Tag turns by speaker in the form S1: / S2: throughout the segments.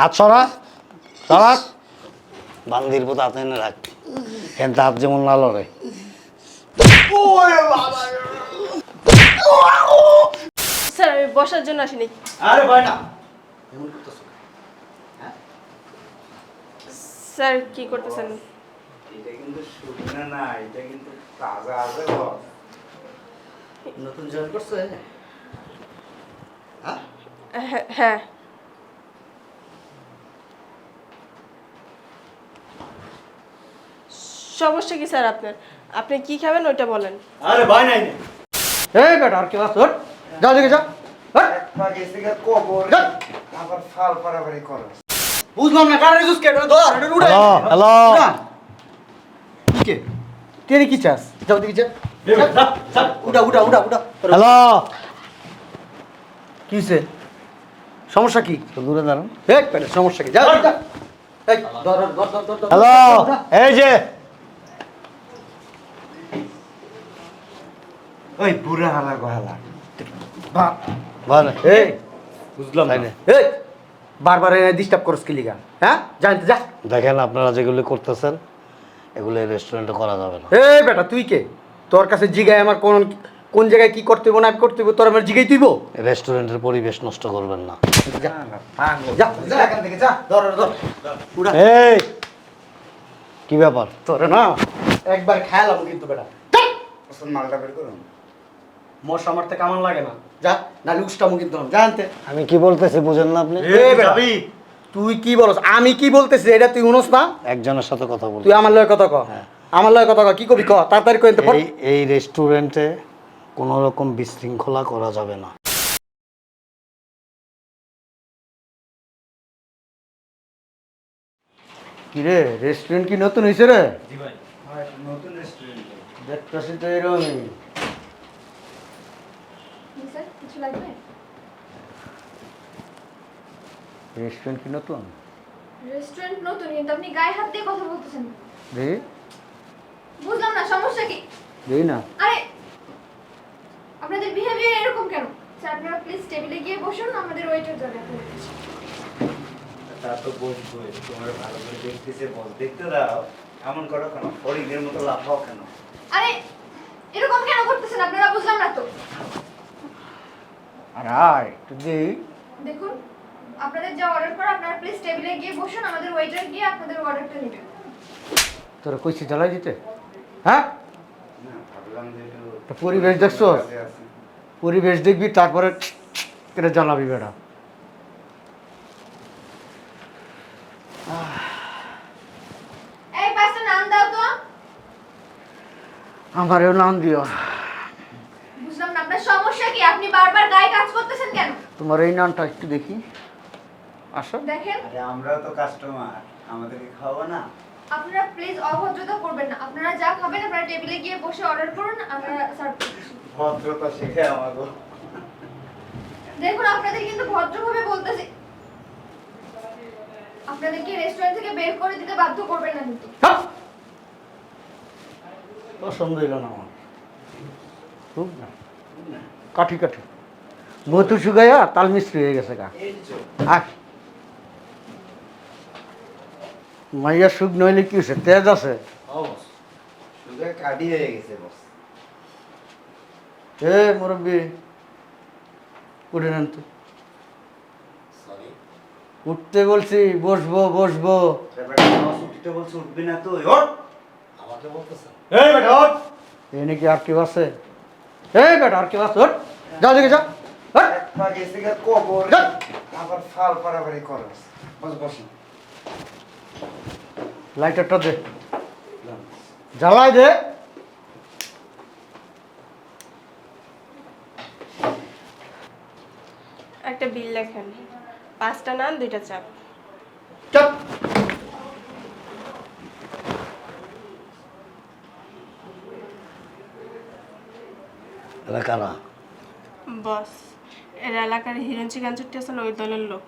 S1: হাত সরা সরা বান্দির পথ হাতে এনে রাখ। কিন্তু হাত যেমন না লড়ে।
S2: স্যার আমি বসার জন্য আসিনি।
S3: আরে ভাই না।
S2: স্যার কি করতেছেন?
S3: এটা কিন্তু শুকনা না এটা কিন্তু তাজা আছে নতুন জয়েন করছে? হ্যাঁ
S2: হ্যাঁ, সমস্যা কি স্যার আপনার? আপনি কি খাবেন ওইটা বলেন।
S3: আরে ভাই নাই না
S4: এই বেটা আর কি বাস ওঠ যা দেখে যা। হট।
S3: কবর
S4: যা।
S3: আবার ফাল পারাবারি করো
S4: বুঝলাম না কারে জুস কেটে ধর এটা উড়ে
S1: হ্যালো হ্যালো
S4: কে তেরে কি চাস? যাও দেখি যা। উড়া উড়া উড়া উড়া
S1: হ্যালো
S4: কি হইছে? সমস্যা কি?
S1: দূরে দাঁড়ান।
S4: সমস্যা কি? যা
S1: হ্যালো। এই যে।
S3: ওই বুড়া হালা গহালা।
S1: বল
S4: এই বুঝলাম
S1: তাই
S4: না? এই বারবার এনে ডিস্টার্ব করস কি লিগা? হ্যাঁ? জানতে যা।
S1: দেখেন আপনারা যেগুলি করতেছেন এগুলো রেস্টুরেন্টে করা যাবে না।
S4: এই বেটা তুই কে? তোর কাছে জিগায় আমার কোন কোন জায়গায় কি করতে না করতে হইব তোর আমার জিগাই তুইব?
S1: রেস্টুরেন্টের পরিবেশ নষ্ট করবেন না। এই কি ব্যাপার?
S4: তোরে না। একবার খেয়ালাম কিন্তু বেটা।
S3: মালটা বের করুন।
S4: মশা আমার থেকে আমার লাগে না। যা না কিন্তু জানতে
S1: আমি কি বলতেছি বুঝেন না আপনি?
S4: বেটা তুই কি বলস? আমি কি বলতেছি এটা তুই উনস না?
S1: একজনের সাথে কথা বল।
S4: তুই আমার লয় কথা ক। আমার লয় কথা ক কি কবি ক? তাড়াতাড়ি কইতে
S1: এই এই রেস্টুরেন্টে কোনো রকম বিশৃঙ্খলা করা যাবে না।
S4: কি রে রেস্টুরেন্ট কি নতুন হয়েছে রে?
S3: জি ভাই নতুন রেস্টুরেন্ট।
S4: দেখতেছি তো এরকমই
S2: কিছু লাগবে?
S4: রেস্টুরেন্ট কি নতুন?
S5: রেস্টুরেন্ট নতুন কিন্তু আপনি গায়ে হাত দিয়ে কথা বলতেছেন।
S4: দেখি
S5: বুঝলাম না সমস্যা কি?
S4: দেখি না।
S5: আরে আপনাদের বিহেভিয়ার এরকম কেন? স্যার আপনারা প্লিজ টেবিলে গিয়ে বসুন আমাদের ওয়েটার যাবে আপনাদের কাছে।
S3: তা তো বসবই তোমার ভালো করে দেখতেছে বস দেখতে দাও। এমন করো কেন? ফরিদের মতো লাফাও কেন?
S5: আরে এরকম কেন করতেছেন আপনারা বুঝলাম না তো
S4: আর আয় একটু দেখি
S5: দেখুন আপনাদের যা অর্ডার করা আপনারা প্লিজ টেবিলে গিয়ে বসুন আমাদের ওয়েটার গিয়ে আপনাদের অর্ডারটা নেবে
S4: তোরা কইছি জ্বালাই দিতে? হ্যাঁ? তা পরিবেশ
S3: আছি।
S4: পরিবেশ দেখবি তারপরে কেটে জ্বালাবি
S5: নাম
S4: আমারও নাম দিও
S5: বুঝলাম না আপনার সমস্যা কি আপনি বারবার গায়ে কাজ করতেছেন কেন?
S4: তোমার এই নামটা একটু দেখি। আসো।
S5: দেখেন।
S3: আরে আমরাও তো কাস্টমার আমাদেরকে খাওয়াবো না।
S5: আপনারা প্লিজ অভদ্রতা করবেন না। আপনারা যা খাবেন আপনারা টেবিলে গিয়ে বসে অর্ডার করুন আমরা সার্ভ
S3: ভদ্রতা শেখে আমাকে
S5: দেখুন আপনাদের কিন্তু ভদ্রভাবে বলতেছি। আপনাদেরকে রেস্টুরেন্ট থেকে বের করে দিতে বাধ্য করবেন না কিন্তু।
S4: হাপ! পছন্দ হইল না আমার। খুব না। কাঠি কাঠি। মধু শুকাইয়া তাল মিস্ত্রি হয়ে গেছে গা। আয় মাইয়া সুখ নইলে কি হয়েছে তেজ আছে? এ মুরব্বী উঠে নেন তো। উঠতে বলছি বসবো বসবো।
S3: উঠবি না ওঠ। এই
S4: নাকি আর কেউ আছে? এই বেটা আর কেউ আছে? ওঠ। যা দেখে যা। হট!
S3: এক পা গেছে গা আবার ফাল পারাবারি করস বস বস।
S4: লাইটারটা দে। জ্বালাই দে।
S2: একটা বিল লেখেন। পাঁচটা নান দুইটা চাপ।
S4: চাপ।
S1: এরা কারা?
S2: বস এর এলাকার হিরণ চিকেন চুট্টি আছেন ওই দলের লোক।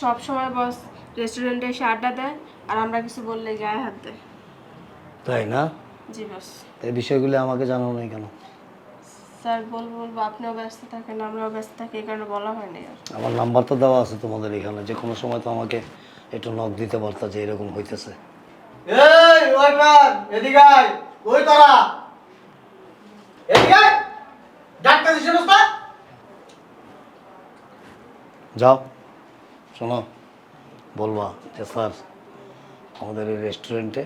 S2: সব সময় বস রেস্টুরেন্টে এসে আড্ডা দেয় আর আমরা কিছু বললে গায়ে হাত দেয়।
S1: তাই না?
S2: জি বস।
S1: এই বিষয়গুলো আমাকে জানাও নাই কেন?
S2: স্যার বলব বলব আপনিও ব্যস্ত থাকেন আমরাও ব্যস্ত থাকি এই কারণে বলা হয়নি আর।
S1: আমার নাম্বার তো দেওয়া আছে তোমাদের এখানে যে কোনো সময় তো আমাকে একটু নক দিতে পারতা যে এরকম হইতেছে।
S4: এই এদিকে আয় কই তোরা? এদিকে আয় ডাক্তার দিছিস না
S1: যাও। শোনো বলবা যে স্যার আমাদের এই রেস্টুরেন্টে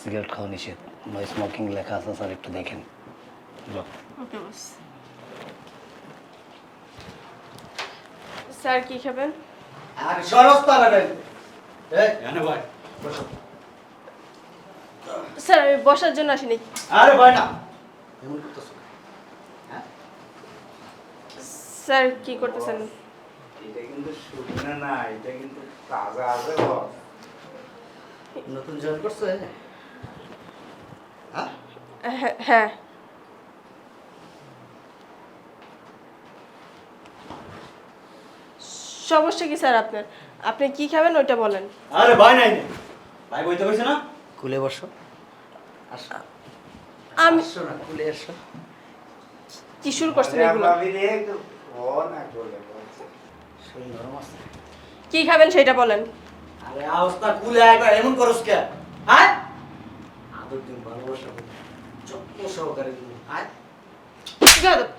S1: সিগারেট খাওয়া নিষেধ। নো স্মোকিং লেখা আছে স্যার একটু দেখেন। যাও।
S2: ওকে বস। স্যার কি খাবেন?
S4: আর এই এনে ভাই
S2: স্যার আমি বসার জন্য আসিনি।
S4: আরে ভাই না। এমন করতেছ
S2: স্যার কি করতেছেন?
S3: এটা কিন্তু শুকনো না এটা কিন্তু তাজা আছে
S4: নতুন জয়েন করছে? হ্যাঁ?
S2: হ্যাঁ হ্যাঁ। সমস্যা কি স্যার আপনার? আপনি কি খাবেন ওইটা বলেন।
S4: আরে ভাই নাই। ভাই বইতে কইছে না? কুলে বসো। আসো।
S2: আমি
S4: আসো না কুলে এসো
S2: কি শুরু করছেন এগুলো?
S3: ভাবি রে ও না করে বলছে
S4: শরীর নরম আছে
S2: কি খাবেন সেটা বলেন।
S4: আরে আওস্তা কুলে একবার এমন করস কে? হ্যাঁ? আদর দিন ভালোবাসা। যত্ন সহকারে দিন আয়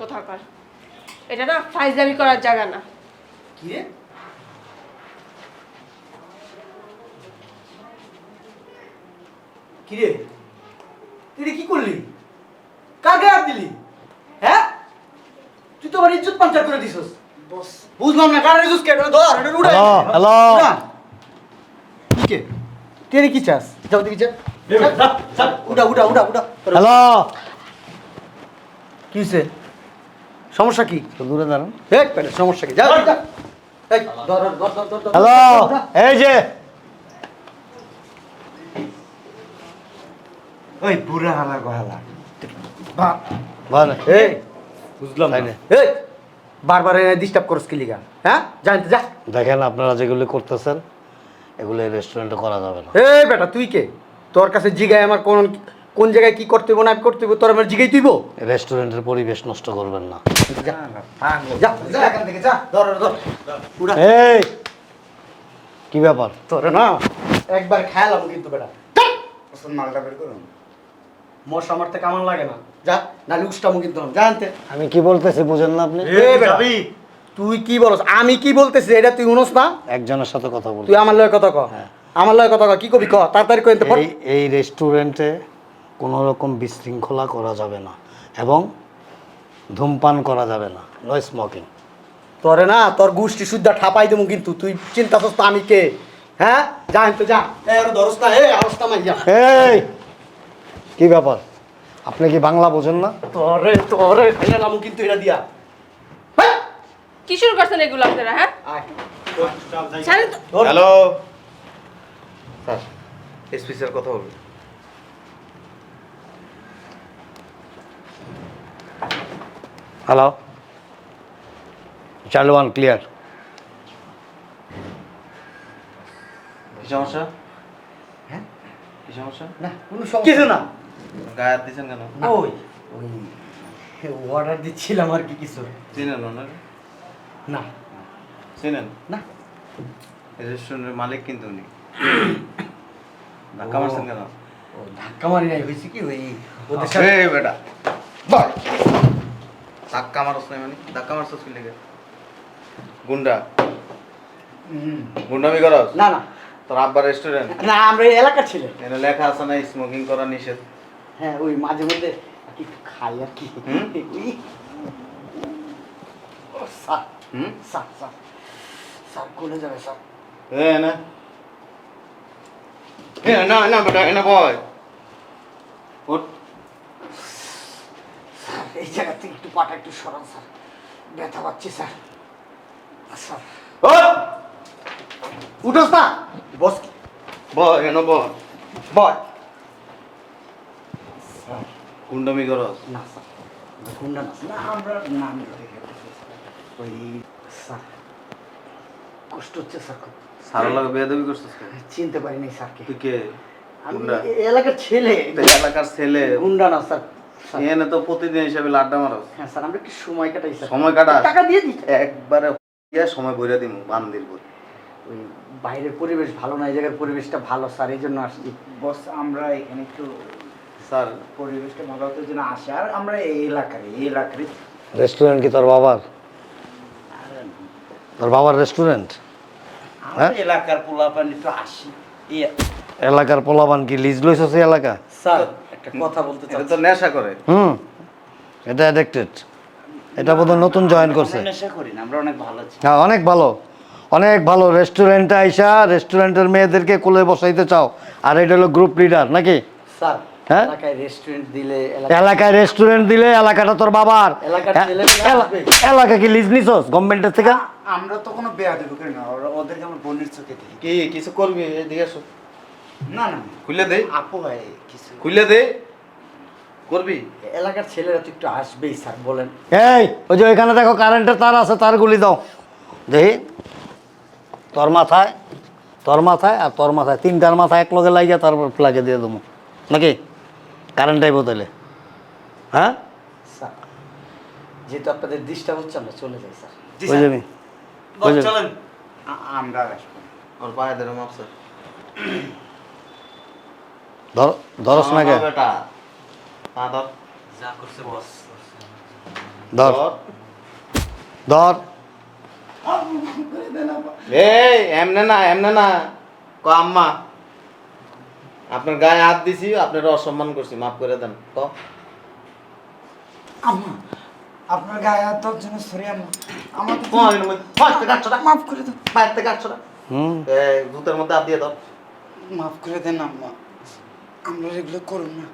S2: কোথাকার? এটা না ফাইজলামি করার জায়গা না।
S4: কি রে? কি রে? তুই কি করলি? কাকে হাত দিলি? হ্যাঁ? তুই তো আমার ইজ্জত পাঞ্চার করে দিছস। বস বুঝলাম না কারে দিছস কে? এটা ধর এটা উড়া
S1: হ্যালো, হ্যালো।
S4: কি কে? তুই রে কি চাস? যাও দিকে যা। উড়া উড়া উড়া উড়া
S1: হ্যালো
S4: কি হইছে? সমস্যা কি?
S1: দূরে দাঁড়ান।
S4: এই পেটে সমস্যা কি? যা
S1: হ্যালো এই যে।
S3: ওই বুড়া হালা গহালা।
S1: ভালো
S4: এই বুঝলাম না? এই। বারবার এনে ডিস্টার্ব করস কি লিগা? হ্যাঁ? জানতে যা।
S1: দেখেন আপনারা যেগুলো করতেছেন এগুলো এই রেস্টুরেন্টে করা যাবে না।
S4: এই বেটা তুই কে? তোর কাছে জিগায় আমার কোন কোন জায়গায় কি করতে হইব না করতে হইব তোর আমার জিগাই তুইব?
S1: রেস্টুরেন্টের পরিবেশ নষ্ট করবেন না।
S4: যা। যা। যা এখান থেকে যা ধর ধর উড়া।
S1: এই! কি ব্যাপার?
S4: তোর না একবার খেয়ালাম কিন্তু বেটা।
S3: মালটা বের করুন।
S4: মশা মারতে কেমন লাগে না। যা। নাহলে উষ্টামো কিন্তু না জানতে
S1: আমি কি বলতেছি বুঝেন না আপনি?
S4: বেটা। তুই কি বলস? আমি কি বলতেছি? এটা তুই শুনস না?
S1: একজনের সাথে কথা বলি
S4: তুই আমার লয় কথা ক। আমার লয় কথা ক। কি কবি ক? তাড়াতাড়ি কইতে পার।
S1: এই রেস্টুরেন্টে কোনো রকম বিশৃঙ্খলা করা যাবে না এবং ধূমপান করা যাবে না। নো স্মোকিং
S4: তোরে না তোর গোষ্ঠী শুদ্ধ ঠাপাই দেবো কিন্তু। তুই চিন্তা করছ আমি কে? হ্যাঁ? যা তো যা। এ আর ধরস না। এ আরস্তা মাই যা
S1: এই! কি ব্যাপার? আপনি কি বাংলা বোঝেন না?
S4: তোরে তোরে খাইলাম কিন্তু এটা দিয়া। হ্যাঁ?
S2: কি শুরু করছেন এগুলো আপনারা হ্যাঁ।
S3: হ্যালো। স্যার। এসপি স্যার কথা বলবে।
S1: হ্যালো চার্ল ওয়ান ক্লিয়ার
S6: কি সমস্যা?
S4: হ্যাঁ?
S6: কি সমস্যা?
S4: না কোনো সমস্যা কিছু না।
S6: গায়ে দিচ্ছেন কেন?
S4: ওই ওই অর্ডার দিচ্ছিলাম আর কি কিছু।
S6: চিনেন ওনার?
S4: না।
S6: চিনেন?
S4: না।
S6: রেস্টুরেন্টের মালিক কিন্তু উনি। ধাক্কা মারছেন কেন?
S4: ধাক্কা মারি নাই হয়েছে কি? ওই ওদের সাথে
S6: বেটা। ধাক্কা মারছ না মানে? ধাক্কা মারছস কি লেগে? গুন্ডা। গুন্ডামি করস?
S4: না না।
S6: তোর আব্বার রেস্টুরেন্ট
S4: না আমরা এই এলাকার ছিলেন
S6: এখানে লেখা আছে না স্মোকিং করা নিষেধ।
S4: হ্যাঁ ওই মাঝে মধ্যে কি খাই আর কি। ও, স্যার। Sir sir. স্যার কোলে যাবে স্যার।
S6: এ না। এ না না বেটা এনে বয় ওঠ।
S4: এই জায়গা থেকে একটু পাটা একটু সরান স্যার। ব্যথা পাচ্ছি স্যার। স্যার।
S6: ওঠ।
S4: উঠোস না। বস। কি?
S6: বয় এনে বয়
S4: বয়
S6: গুন্ডামি করস
S4: না স্যার। গুন্ডা না না আমরা নাম ওই স্যার কষ্ট হচ্ছে স্যার খুব।
S6: সারা লাগে বেয়াদবি করছিস কেন?
S4: চিনতে পারিনি স্যারকে
S6: তুই কে?
S4: আমি এলাকার ছেলে।
S6: এলাকার ছেলে।
S4: গুন্ডা না স্যার
S6: এনে তো প্রতিদিন হিসাবে লাড্ডা মারো।
S4: হ্যাঁ স্যার আমরা একটু সময় কাটাই স্যার।
S6: সময় কাটা।
S4: টাকা দিয়ে দিই।
S6: একবারে ইয়া সময় ভরে দিমু বান্দির বই।
S4: ওই বাইরের পরিবেশ ভালো না এই জায়গার পরিবেশটা ভালো স্যার এই জন্য আসছি।
S3: বস আমরা এখানে একটু
S6: স্যার
S3: পরিবেশটা ভালো হতে জন্য আসি। আর আমরা এই এলাকার এই এলাকার
S1: রেস্টুরেন্ট কি তোর বাবার? তোর বাবার রেস্টুরেন্ট
S3: আমরা এলাকার পোলাপান একটু আসি।
S1: এলাকার পোলাবান কি লিজ লইছ সেই এলাকা?
S4: স্যার একটা কথা বলতে
S6: এটা
S4: চাচ্ছি
S6: তো নেশা করে।
S1: হুম। এটা অ্যাডিক্টেড এটা বোধহয় নতুন জয়েন করছে।
S3: নেশা করি না আমরা অনেক ভালো আছি।
S1: হ্যাঁ অনেক ভালো। অনেক ভালো রেস্টুরেন্টে আইসা রেস্টুরেন্টের মেয়েদেরকে কোলে বসাইতে চাও। আর এটা হলো গ্রুপ লিডার নাকি?
S4: স্যার
S1: হ্যাঁ?
S4: এলাকায় রেস্টুরেন্ট দিলে
S1: এলাকায় রেস্টুরেন্ট দিলে এলাকাটা তোর বাবার। হ্যাঁ। এলাকা কি লিজ নিছস গভর্নমেন্টের থেকে?
S3: আমরা তো কোনো বেয়া দেবো কেন ওরা- ওদেরকে আমার বোনের চোখে দেখি।
S6: কি কিছু করবি? এদিকে আসো।
S3: না না।
S6: খুলে দে।
S3: আপু হয় কিছু
S6: খুলে দে। করবি?
S4: এলাকার ছেলেরা তো একটু আসবেই স্যার বলেন।
S1: এই ওই যে ওইখানে দেখো কারেন্টের তার আছে তারগুলি দাও। দেখি। তোর মাথায় তোর মাথায় আর তোর মাথায়। তিনটার মাথায় এক লগে লাগিয়ে তারপর ফ্লাগে দিয়ে দেবো। নাকি? কারেন্টটাই বদলে। হ্যাঁ?
S4: স্যার যেহেতু আপনাদের ডিস্টার্ব হচ্ছে আমরা চলে যাই স্যার।
S3: জি
S1: যাবি
S3: চলেন। আ- আমরা আর আসব না।
S6: ওর পায়ে ধরে মাপ স্যার।
S1: ধর ধরস না কে?
S6: বেটা। পা ধর।
S4: যা করছে বস।
S1: ধর।
S6: ধর।
S1: ধর।
S6: এই এমনে না এমনে না। ক আম্মা। আপনার গায়ে হাত দিছি আপনার অসম্মান করছি মাফ করে দেন। তো
S3: আম্মা আপনার গায়ে হাত দেওয়ার জন্য সরি আম্মা। আমার মাফ করে দাও
S6: বাইরে থেকে কাটছো
S1: হুম।
S6: এই জুতের মধ্যে হাত দিয়ে দাও।
S3: মাফ করে দেন আম্মা। আমরা এগুলো করুন না।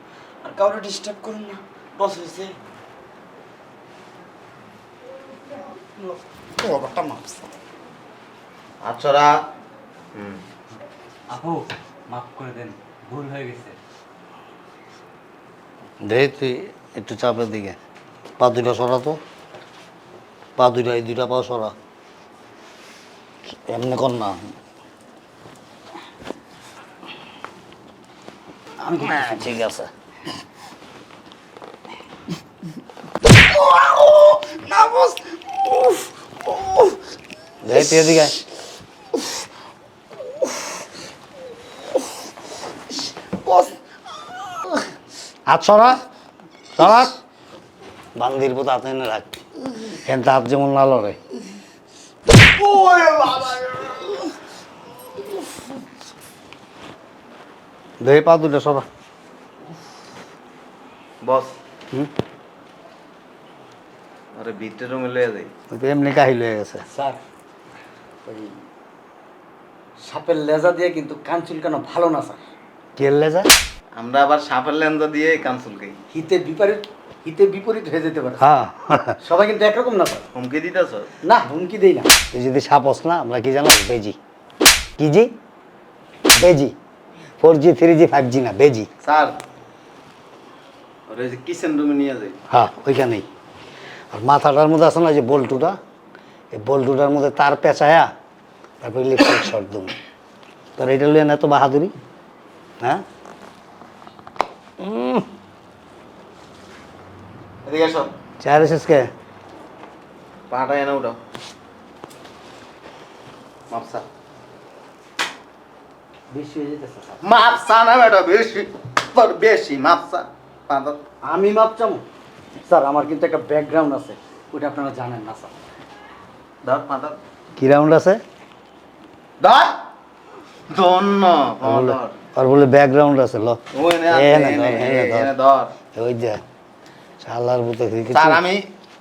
S3: আর কাউকে ডিস্টার্ব করুন না। বস হয়েছে ওটা মাফ
S6: আচ্ছরা হুম।
S4: আপু মাফ করে দেন। ভুল হয়ে গেছে।
S1: দেখ তুই একটু চাপের দিকে। পা দুইটা সরা তো। পা দুইটা এই দুইটা পা সরা। এমনি কর না। ঠিক আছে।
S3: বস উফ উফ
S1: দেখ তুই এদিকে আয়। হাত সরা। বান্দির পোতা হাতে এনে রাখ। এখানটা হাত যেমন না লড়ে দেহ পা দুইটা সরা।
S6: বস।
S1: হুম?
S6: আরে ভিতরে রুমে লয়ে যাই।
S1: তো এমনি কাহিল হয়ে গেছে।
S4: স্যার ওই সাপের লেজা দিয়ে কিন্তু কান চুলকানো ভালো না স্যার।
S1: কেলে যায়
S6: আমরা আবার সাপের লেন্দা দিয়ে কানসুল খাই
S4: হিতে বিপরীত হিতে বিপরীত হয়ে যেতে পারে।
S1: হ্যাঁ।
S4: সবাই কিন্তু একরকম না স্যার
S6: হুমকি দিতেছ
S4: না হুমকি দেই না।
S1: তুই যদি সাপস না আমরা কি জানো? বেজি। কি জি? বেজি। Four G three G five G না বেজি।
S6: স্যার ওর ওই যে কিচেন রুমে নিয়ে যাই।
S1: হ্যাঁ ওইখানেই। আর মাথাটার মধ্যে আছে না যে বল্টুটা? এই বল্টুটার মধ্যে তার পেঁচায়া তারপর ইলেকট্রিক শর্ট দেবো। তোর এটা লিয়ে না তো বাহাদুরি। হ্যাঁ?
S6: এদিকে এসো
S1: চার এসেসকে
S6: পাটা এনে উঠাও। মাপসা।
S4: বেশি যেতেছে স্যার।
S6: মাপসা না বেটা বেশি। তোর বেশি মাপসা।
S4: আমি মাপ চামো স্যার আমার কিন্তু একটা ব্যাকগ্রাউন্ড আছে। ওটা আপনারা জানেন না স্যার।
S6: ধর
S1: কি রাউন্ড আছে?
S6: ধর। ধন্য ধর
S1: আর বলে ব্যাকগ্রাউন্ড আছে ল।
S6: ওই
S1: যে শালার বুতে কিছু
S6: স্যার আমি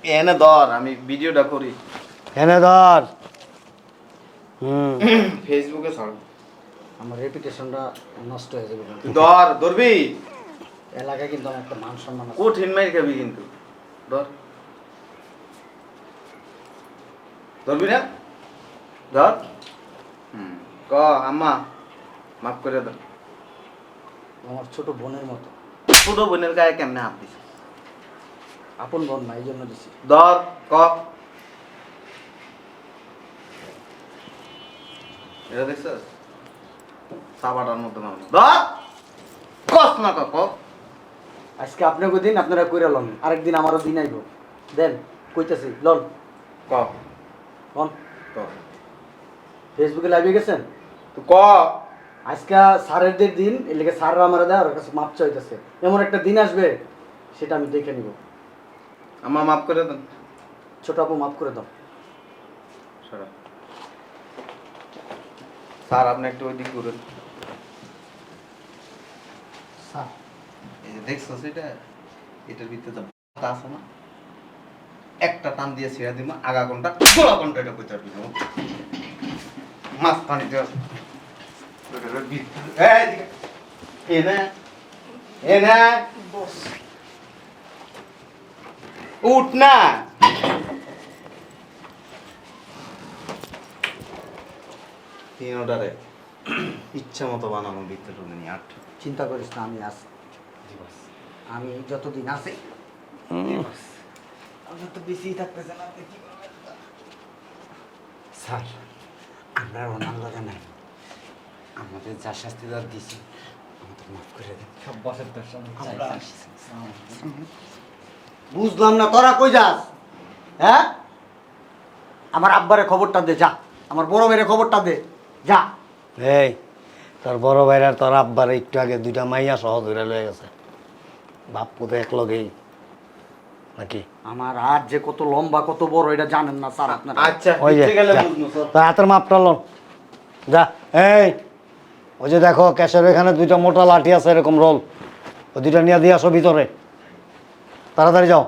S6: এনে ধর আমি ভিডিওটা করি।
S1: এনে ধর। হুম।
S6: ফেসবুকে ছাড়।
S4: আমার রেপুটেশনটা নষ্ট হয়ে যাবে
S6: ধর ধরবি।
S4: এলাকায় কিন্তু আমার একটা মান সম্মান আছে।
S6: কঠিন মাইর খাবি কিন্তু। ধর। ধরবি না? ধর। হুম। ক আম্মা মাফ করে দাও
S4: আমার ছোট বোনের মতো।
S6: ছোট বোনের গায়ে কেমনে হাত দিস
S4: আপন বোন না এই জন্য দিছি।
S6: ধর ক। এটা দেখছিস? সাবাটার মধ্যে মারবো ধর! কস না ক ক।
S4: আজকে আপনাকে দিন আপনারা কইরা লন। আরেকদিন আমারও দিন আইব। দেন কইতাছি লন।
S6: ক।
S4: লন।
S6: ক।
S4: ফেসবুকে লাইভে গেছেন?
S6: তো ক।
S4: আজকে স্যারের যে দিন এর লেগে স্যাররা আমার দেয় ওর কাছে মাপ চাইতেছে। এমন একটা দিন আসবে সেটা আমি দেখে নিব।
S6: আম্মা মাফ করে দেন।
S4: ছোট আপু মাফ করে দাও।
S6: সরা। স্যার আপনি একটু ওই দিক ঘুরেন।
S4: স্যার।
S6: এই যে দেখছ সেটা? এটার ভিতরে তো আছে না? একটা টান দিয়ে ছেড়ে দিব আগা কোনটা গোলা কোনটা এটা কইতে পারবি মাছ পানি দিয়ে উঠ তিন ওটারে ইচ্ছা মতো বানানো ভিতরে নিয়ে আট
S4: চিন্তা করিস না আমি আছি আমি যতদিন আছি
S3: থাকতেছে না
S4: স্যার আমরা ওনার লাগে নাই আমাদের যা শাস্তি দেওয়ার দিছি আমাদের মাফ করে দেন।
S3: সব বসের তোর
S4: বুঝলাম না তোরা কই যাস? হ্যাঁ? আমার আব্বারে খবরটা দে যা। আমার বড় মেয়ের খবরটা দে যা।
S1: এই তোর বড় ভাইরার তোর আব্বার একটু আগে দুইটা মাইয়া সহ ধরে লয়ে গেছে। বাপ্পু তো এক লগেই? নাকি?
S4: আমার আর যে কত লম্বা কত বড় এটা জানেন না স্যার আপনারা।
S6: আচ্ছা
S1: ওই যে হাতের মাপটা লন। যা এই। ওই যে দেখো ক্যাশের এখানে দুইটা মোটা লাঠি আছে, এরকম রোল। ওই দুইটা নিয়ে দিয়ে আসো ভিতরে। তাড়াতাড়ি যাও।